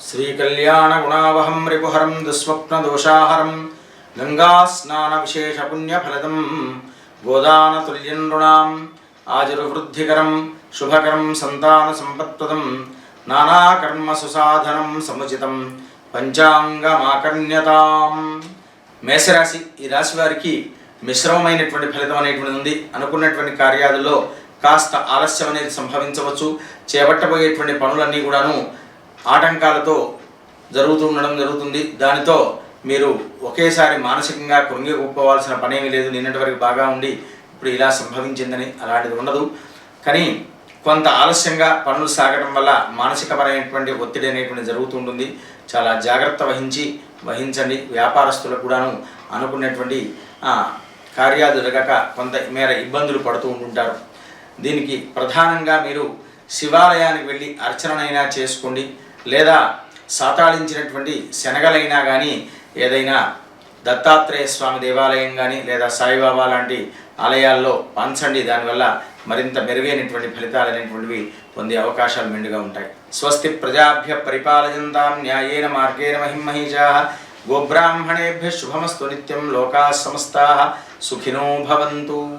శ్రీకళ్యాణగుణావహం రిపుహరం దుస్వప్నదోషాహరం గంగాస్నానవిశేషపుణ్యఫలదం గోదానతుల్యం నృణాం ఆజుర్వృద్ధికరం శుభకరం సంతానసంపత్ప్రదం నానాకర్మసుసాధనం సముచితం పంచాంగమాకర్ణ్యతాం. మేషరాశి ఈ రాశి వారికి మిశ్రమమైనటువంటి ఫలితం అనేటువంటిది ఉంది. అనుకున్నటువంటి కార్యాలలో కాస్త ఆలస్యం అనేది సంభవించవచ్చు. చేపట్టబోయేటువంటి పనులన్నీ కూడాను ఆటంకాలతో జరుగుతూ ఉండడం జరుగుతుంది. దానితో మీరు ఒకేసారి మానసికంగా కృంగిపోవాల్సిన పనేమీ లేదు. నిన్నటి వరకు బాగా ఉండి ఇప్పుడు ఇలా సంభవించిందని అలాంటిది ఉండదు. కానీ కొంత ఆలస్యంగా పనులు సాగడం వల్ల మానసికపరమైనటువంటి ఒత్తిడి అనేటువంటి జరుగుతుంటుంది. చాలా జాగ్రత్త వహించి వహించండి. వ్యాపారస్తులకు కూడాను అనుకున్నటువంటి కార్యాలు జరగక కొంత మేర ఇబ్బందులు పడుతూ ఉంటుంటారు. దీనికి ప్రధానంగా మీరు శివాలయానికి వెళ్ళి అర్చననైనా చేసుకోండి. లేదా సాతాళించినటువంటి శనగలైనా కానీ ఏదైనా దత్తాత్రేయ స్వామి దేవాలయం కానీ లేదా సాయిబాబా లాంటి ఆలయాల్లో పంచండి. దానివల్ల మరింత మెరుగైనటువంటి ఫలితాలు అనేటువంటివి పొందే అవకాశాలు మెండుగా ఉంటాయి. స్వస్తి ప్రజాభ్య పరిపాలయంతాం న్యాయేన మార్గేణ మహిమహీజా. గోబ్రాహ్మణేభ్య శుభమస్తు నిత్యం లోకా సమస్తా. సుఖినో భవంతు.